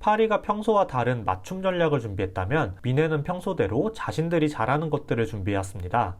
파리가 평소와 다른 맞춤 전략을 준비했다면 미네는 평소대로 자신들이 잘하는 것들을 준비해왔습니다.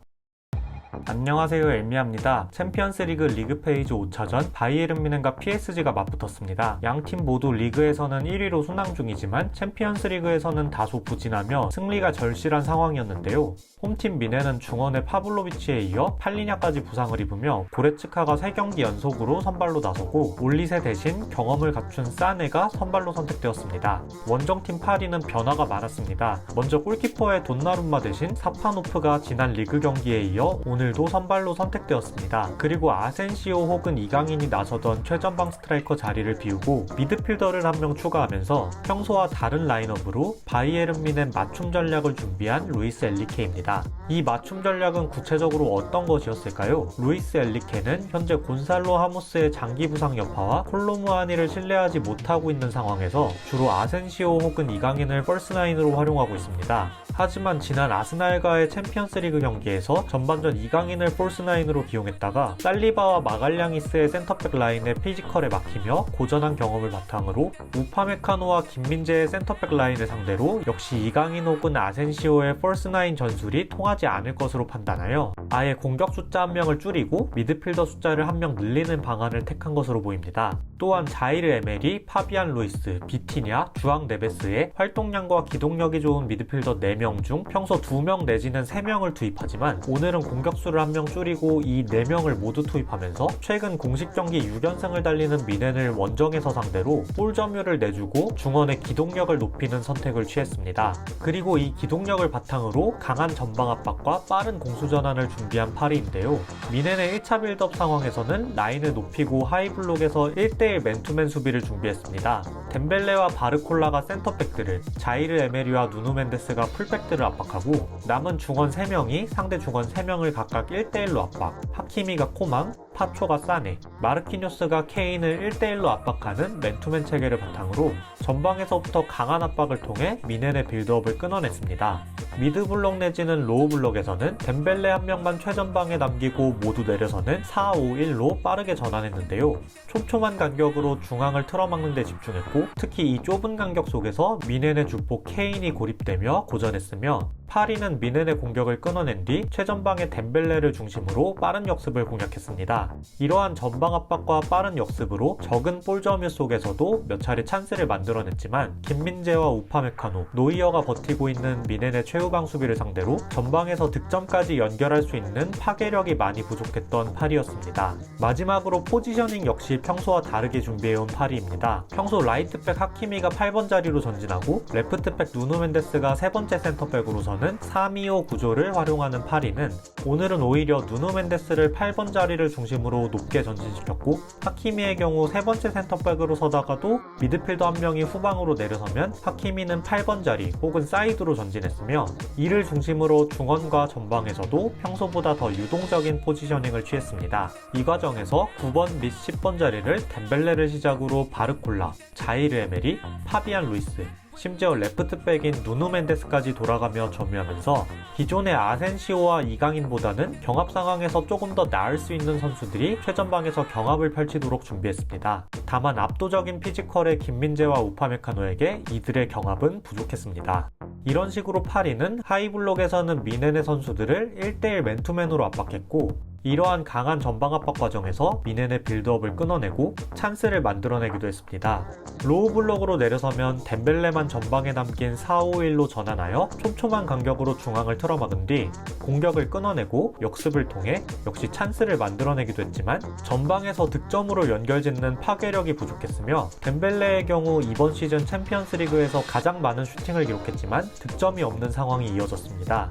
안녕하세요 엘미야입니다. 챔피언스 리그 리그 페이지 5차전 바이에른 미넨과 PSG가 맞붙었습니다. 양 팀 모두 리그에서는 1위로 순항 중이지만 챔피언스 리그에서는 다소 부진하며 승리가 절실한 상황이었는데요. 홈팀 미넨은 중원의 파블로비치에 이어 팔리냐까지 부상을 입으며 고레츠카가 3경기 연속으로 선발로 나서고 올리세 대신 경험을 갖춘 사네가 선발로 선택되었습니다. 원정팀 파리는 변화가 많았습니다. 먼저 골키퍼의 돈나룸마 대신 사파노프가 지난 리그 경기에 이어 오늘 도 선발로 선택되었습니다. 그리고 아센시오 혹은 이강인이 나서던 최전방 스트라이커 자리를 비우고 미드필더를 한 명 추가하면서 평소와 다른 라인업으로 바이에른 미넨 맞춤 전략을 준비한 루이스 엘리케입니다. 이 맞춤 전략은 구체적으로 어떤 것이었을까요? 루이스 엘리케는 현재 곤살로 하모스의 장기 부상 여파와 콜로무아니를 신뢰하지 못하고 있는 상황에서 주로 아센시오 혹은 이강인을 펄스나인으로 활용하고 있습니다. 하지만 지난 아스날과의 챔피언스리그 경기에서 전반전 이강인을 폴스나인으로 기용했다가 살리바와 마갈량이스의 센터백 라인의 피지컬에 막히며 고전한 경험을 바탕으로 우파메카노와 김민재의 센터백 라인을 상대로 역시 이강인 혹은 아센시오의 폴스나인 전술이 통하지 않을 것으로 판단하여 아예 공격 숫자 한 명을 줄이고 미드필더 숫자를 한 명 늘리는 방안을 택한 것으로 보입니다. 또한 자이르 에메리, 파비안 루이스, 비티냐, 주앙 네베스의 활동량과 기동력이 좋은 미드필더 4명 중 평소 2명 내지는 3명을 투입하지만 오늘은 공격수를 한명 줄이고 이 4명을 모두 투입하면서 최근 공식 경기 6연승을 달리는 미넨을 원정에서 상대로 볼 점유를 내주고 중원의 기동력을 높이는 선택을 취했습니다. 그리고 이 기동력을 바탕으로 강한 전방 압박과 빠른 공수 전환을 준비한 파리인데요. 미넨의 1차 빌드업 상황에서는 라인을 높이고 하이블록에서 1대 1 맨투맨 수비를 준비했습니다. 덴벨레와 바르콜라가 센터백들을, 자이르 에메리와 누누 멘데스가 풀백들을 압박하고 남은 중원 3명이 상대 중원 3명을 각각 1대1로 압박, 하키미가 코망, 파초가 싸네, 마르키뇨스가 케인을 1대1로 압박하는 맨투맨 체계를 바탕으로 전방에서부터 강한 압박을 통해 미넨의 빌드업을 끊어냈습니다. 미드블록 내지는 로우블록에서는 덴벨레 한 명만 최전방에 남기고 모두 내려서는 4-5-1로 빠르게 전환했는데요. 촘촘한 간격으로 중앙을 틀어막는 데 집중했고 특히 이 좁은 간격 속에서 미넨의 주포 케인이 고립되며 고전했으며 파리는 미넨의 공격을 끊어낸 뒤 최전방의 덴벨레를 중심으로 빠른 역습을 공략했습니다. 이러한 전방 압박과 빠른 역습으로 적은 볼 점유 속에서도 몇 차례 찬스를 만들어냈지만 김민재와 우파메카노, 노이어가 버티고 있는 미넨의 최후방 수비를 상대로 전방에서 득점까지 연결할 수 있는 파괴력이 많이 부족했던 파리였습니다. 마지막으로 포지셔닝 역시 평소와 다르게 준비해온 파리입니다. 평소 라이트백 하키미가 8번 자리로 전진하고 레프트백 누누 멘데스가 세 번째 센터백으로 서는 3-2-5 구조를 활용하는 파리는 오늘은 오히려 누누 멘데스를 8번 자리를 중심으로 높게 전진시켰고 하키미의 경우 세 번째 센터백으로 서다가도 미드필더 한 명이 후방으로 내려서면 하키미는 8번 자리 혹은 사이드로 전진했으며 이를 중심으로 중원과 전방에서도 평소보다 더 유동적인 포지셔닝을 취했습니다. 이 과정에서 9번 및 10번 자리를 덴벨레를 시작으로 바르콜라, 자이르 에메리, 파비안 루이스, 심지어 레프트백인 누누 멘데스까지 돌아가며 점유하면서 기존의 아센시오와 이강인보다는 경합 상황에서 조금 더 나을 수 있는 선수들이 최전방에서 경합을 펼치도록 준비했습니다. 다만 압도적인 피지컬의 김민재와 우파메카노에게 이들의 경합은 부족했습니다. 이런 식으로 파리는 하이블록에서는 미넨의 선수들을 1대1 맨투맨으로 압박했고 이러한 강한 전방 압박 과정에서 미넨의 빌드업을 끊어내고 찬스를 만들어내기도 했습니다. 로우 블록으로 내려서면 덴벨레만 전방에 남긴 4-5-1로 전환하여 촘촘한 간격으로 중앙을 틀어막은 뒤 공격을 끊어내고 역습을 통해 역시 찬스를 만들어내기도 했지만 전방에서 득점으로 연결짓는 파괴력이 부족했으며 덴벨레의 경우 이번 시즌 챔피언스 리그에서 가장 많은 슈팅을 기록했지만 득점이 없는 상황이 이어졌습니다.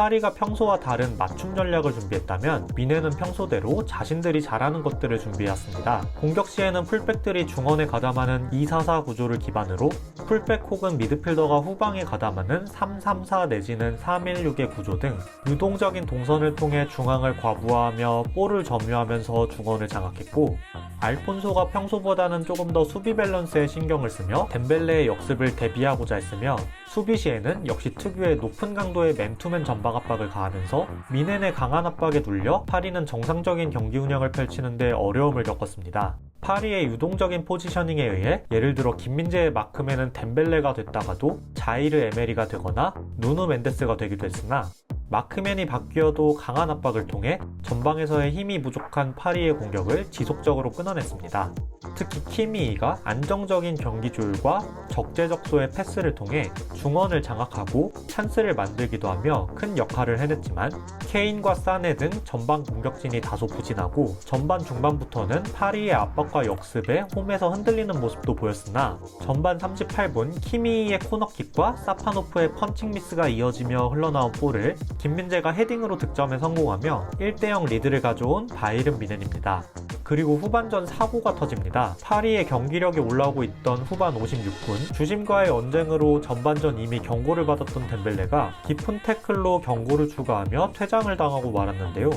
파리가 평소와 다른 맞춤 전략을 준비했다면 미네는 평소대로 자신들이 잘하는 것들을 준비했습니다. 공격 시에는 풀백들이 중원에 가담하는 2-4-4 구조를 기반으로 풀백 혹은 미드필더가 후방에 가담하는 3-3-4 내지는 3-1-6의 구조 등 유동적인 동선을 통해 중앙을 과부하하며 볼을 점유하면서 중원을 장악했고 알폰소가 평소보다는 조금 더 수비 밸런스에 신경을 쓰며 덴벨레의 역습을 대비하고자 했으며 수비 시에는 역시 특유의 높은 강도의 맨투맨 전방 압박을 가하면서 미넨의 강한 압박에 눌려 파리는 정상적인 경기 운영을 펼치는데 어려움을 겪었습니다. 파리의 유동적인 포지셔닝에 의해 예를 들어 김민재의 마크맨은 덴벨레가 됐다가도 자이르 에메리가 되거나 누누 멘데스가 되기도 했으나 마크맨이 바뀌어도 강한 압박을 통해 전방에서의 힘이 부족한 파리의 공격을 지속적으로 끊어냈습니다. 특히 키미이가 안정적인 경기 조율과 적재적소의 패스를 통해 중원을 장악하고 찬스를 만들기도 하며 큰 역할을 해냈지만 케인과 사네 등 전방 공격진이 다소 부진하고 전반 중반부터는 파리의 압박과 역습에 홈에서 흔들리는 모습도 보였으나 전반 38분 키미이의 코너킥과 사파노프의 펀칭 미스가 이어지며 흘러나온 볼을 김민재가 헤딩으로 득점에 성공하며 1대0 리드를 가져온 바이른 미넨입니다. 그리고 후반전 사고가 터집니다. 파리의 경기력이 올라오고 있던 후반 56분 주심과의 언쟁으로 전반전 이미 경고를 받았던 덴벨레가 깊은 태클로 경고를 추가하며 퇴장을 당하고 말았는데요.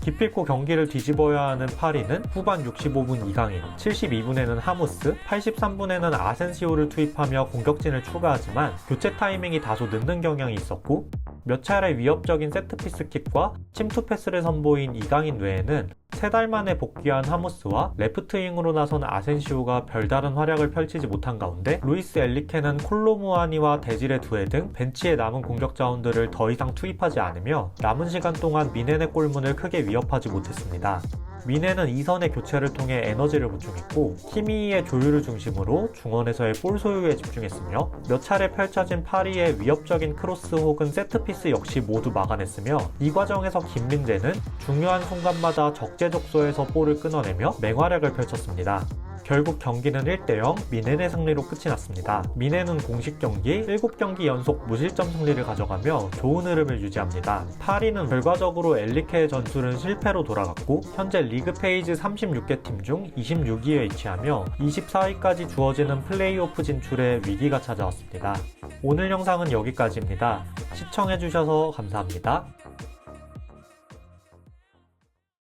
기필코 경기를 뒤집어야 하는 파리는 후반 65분 이강인, 72분에는 하무스, 83분에는 아센시오를 투입하며 공격진을 추가하지만 교체 타이밍이 다소 늦는 경향이 있었고 몇 차례 위협적인 세트피스 킥과 침투 패스를 선보인 이강인 외에는 세 달 만에 복귀한 하무스와 레프트윙으로 나선 아센시오가 별다른 활약을 펼치지 못한 가운데 루이스 엘리케는 콜로무아니와 데지레 두에 등 벤치에 남은 공격 자원들을 더 이상 투입하지 않으며 남은 시간 동안 미넨의 골문을 크게 위협하지 못했습니다. 미네는 이선의 교체를 통해 에너지를 보충했고 키미의 조율을 중심으로 중원에서의 볼 소유에 집중했으며 몇 차례 펼쳐진 파리의 위협적인 크로스 혹은 세트피스 역시 모두 막아냈으며 이 과정에서 김민재는 중요한 순간마다 적재적소에서 볼을 끊어내며 맹활약을 펼쳤습니다. 결국 경기는 1대0 미넨의 승리로 끝이 났습니다. 미넨은 공식 경기 7경기 연속 무실점 승리를 가져가며 좋은 흐름을 유지합니다. 파리는 결과적으로 엘리케의 전술은 실패로 돌아갔고 현재 리그 페이지 36개 팀 중 26위에 위치하며 24위까지 주어지는 플레이오프 진출에 위기가 찾아왔습니다. 오늘 영상은 여기까지입니다. 시청해주셔서 감사합니다.